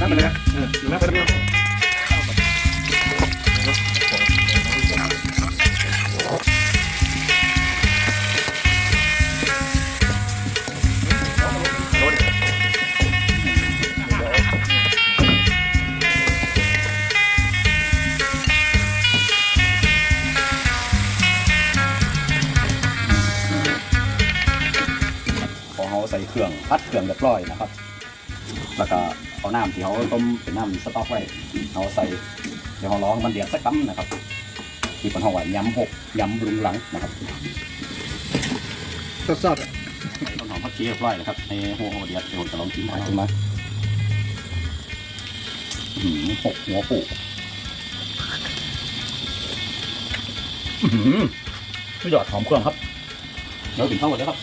น้ำไปเลยนะเออน้ำไปเลยนะพอเขาใส่เครื่องพัดเครื่องเรียบร้อยนะครับ แล้วก็เอาน้ำที่เขาต้มเป็นน้ำสต๊อกไว้เอาใส่เดี๋ยวเขาร้องมันเดือดสักกั๊มนะครับ ที่เป็นห้องว่ายำหกยำรุงหลังนะครับสดใส่ต้นหอมผักชีเรียบร้อยนะครับในหัวหัวเดือดเดี๋ยวผมจะลองกินเอาขึ้นมาอื้อหือหกหัวปูอื้อหือไม่หยอดหอมเครื่องครับเดี๋ยวถึงเข้าหมดแล้วครับ